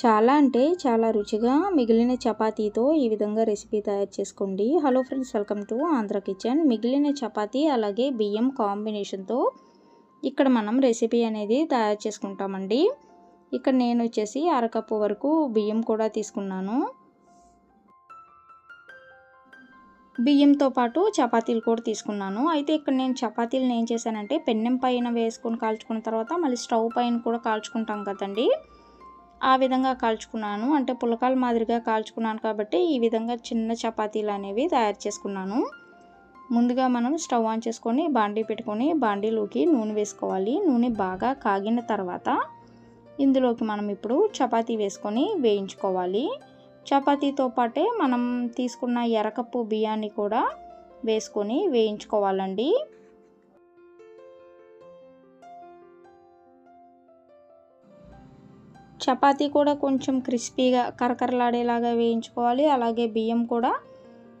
చాలా అంటే చాలా రుచిగా మిగిలిన చపాతీతో ఈ విధంగా రెసిపీ తయారు చేసుకోండి. Hello friends welcome to Andhra kitchen మిగిలిన చపాతీ అలాగే బియ్యం కాంబినేషన్తో ఇక్కడ మనం రెసిపీ అనేది తయారు చేసుకుంటామండి. ఇక్కడ నేను వచ్చేసి అరకప్పు వరకు బియ్యం కూడా తీసుకున్నాను. బియ్యంతో పాటు చపాతీలు కూడా తీసుకున్నాను. అయితే ఇక్కడ నేను చపాతీలను ఏం చేశానంటే పెన్నెం పైన వేసుకొని కాల్చుకున్న తర్వాత మళ్ళీ స్టవ్ పైన కూడా కాల్చుకుంటాం కదండీ. ఆ విధంగా కాల్చుకున్నాను. అంటే పులకాల మాదిరిగా కాల్చుకున్నాను కాబట్టి ఈ విధంగా చిన్న చపాతీలు అనేవి తయారు చేసుకున్నాను. ముందుగా మనం స్టవ్ ఆన్ చేసుకొని బాండీ పెట్టుకొని బాండీలోకి నూనె వేసుకోవాలి. నూనె బాగా కాగిన తర్వాత ఇందులోకి మనం ఇప్పుడు చపాతీ వేసుకొని వేయించుకోవాలి. చపాతీతో పాటే మనం తీసుకున్న ఎరకప్పు బియ్యాన్ని కూడా వేసుకొని వేయించుకోవాలండి. చపాతీ కూడా కొంచెం క్రిస్పీగా కరకరలాడేలాగా వేయించుకోవాలి. అలాగే బియ్యం కూడా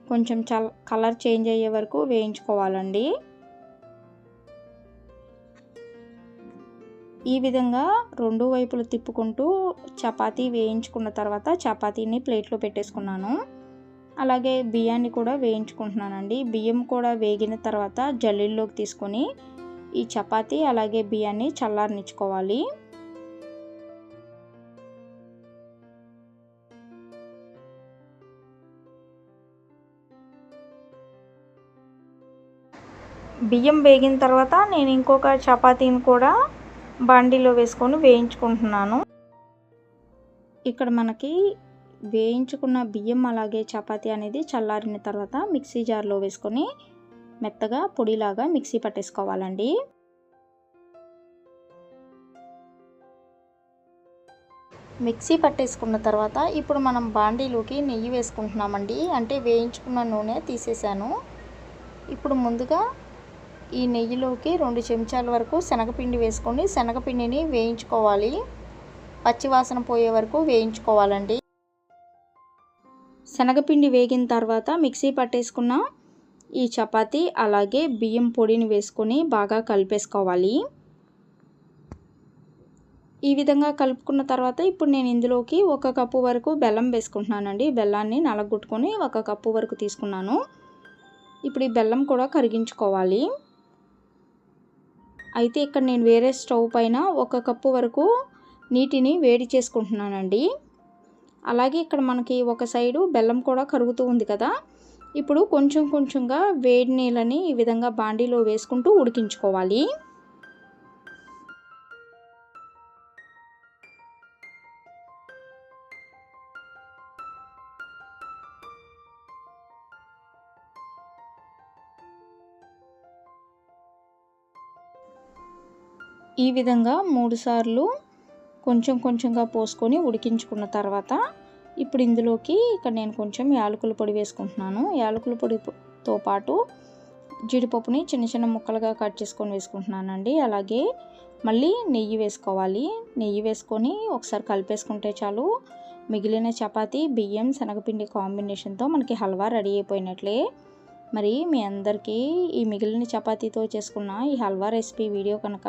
కొంచెం చల్ కలర్ చేంజ్ అయ్యే వరకు వేయించుకోవాలండి. ఈ విధంగా రెండు వైపులు తిప్పుకుంటూ చపాతీ వేయించుకున్న తర్వాత చపాతీని ప్లేట్లో పెట్టేసుకున్నాను. అలాగే బియ్యాన్ని కూడా వేయించుకుంటున్నానండి. బియ్యం కూడా వేగిన తర్వాత జల్లీల్లోకి తీసుకొని ఈ చపాతీ అలాగే బియ్యాన్ని చల్లారనిచ్చుకోవాలి. బియ్యం వేగిన తర్వాత నేను ఇంకొక చపాతీని కూడా బండిలో వేసుకొని వేయించుకుంటున్నాను. ఇక్కడ మనకి వేయించుకున్న బియ్యం అలాగే చపాతీ అనేది చల్లారిన తర్వాత మిక్సీ జార్లో వేసుకొని మెత్తగా పొడిలాగా మిక్సీ పట్టేసుకోవాలండి. మిక్సీ పట్టేసుకున్న తర్వాత ఇప్పుడు మనం బాండీలోకి నెయ్యి వేసుకుంటున్నామండి. అంటే వేయించుకున్న నూనె తీసేసాను ఇప్పుడు ముందుగా ఈ నెయ్యిలోకి రెండు చెంచాల వరకు శనగపిండి వేసుకొని శనగపిండిని వేయించుకోవాలి. పచ్చివాసన పోయే వరకు వేయించుకోవాలండి. శనగపిండి వేగిన తర్వాత మిక్సీ పట్టేసుకున్న ఈ చపాతీ అలాగే బియ్యం పొడిని వేసుకొని బాగా కలిపేసుకోవాలి. ఈ విధంగా కలుపుకున్న తర్వాత ఇప్పుడు నేను ఇందులోకి ఒక కప్పు వరకు బెల్లం వేసుకుంటున్నానండి. బెల్లాన్ని నలగొట్టుకొని ఒక కప్పు వరకు తీసుకున్నాను. ఇప్పుడు ఈ బెల్లం కూడా కరిగించుకోవాలి. అయితే ఇక్కడ నేను వేరే స్టవ్ పైన ఒక కప్పు వరకు నీటిని వేడి చేసుకుంటున్నానండి. అలాగే ఇక్కడ మనకి ఒక సైడు బెల్లం కూడా కరుగుతూ ఉంది కదా. ఇప్పుడు కొంచెం కొంచెంగా వేడి నీళ్ళని ఈ విధంగా బాండీలో వేసుకుంటూ ఉడికించుకోవాలి. ఈ విధంగా మూడుసార్లు కొంచెం కొంచెంగా పోసుకొని ఉడికించుకున్న తర్వాత ఇప్పుడు ఇందులోకి ఇక్కడ నేను కొంచెం యాలకుల పొడి వేసుకుంటున్నాను. యాలకుల పొడితో పాటు జీడిపప్పుని చిన్న చిన్న ముక్కలుగా కట్ చేసుకొని వేసుకుంటున్నానండి. అలాగే మళ్ళీ నెయ్యి వేసుకోవాలి. నెయ్యి వేసుకొని ఒకసారి కలిపేసుకుంటే చాలు. మిగిలిన చపాతీ బియ్యం శనగపిండి కాంబినేషన్తో మనకి హల్వా రెడీ అయిపోయినట్లే. మరి మీ అందరికీ ఈ మిగిలిన చపాతీతో చేసుకున్న ఈ హల్వా రెసిపీ వీడియో కనుక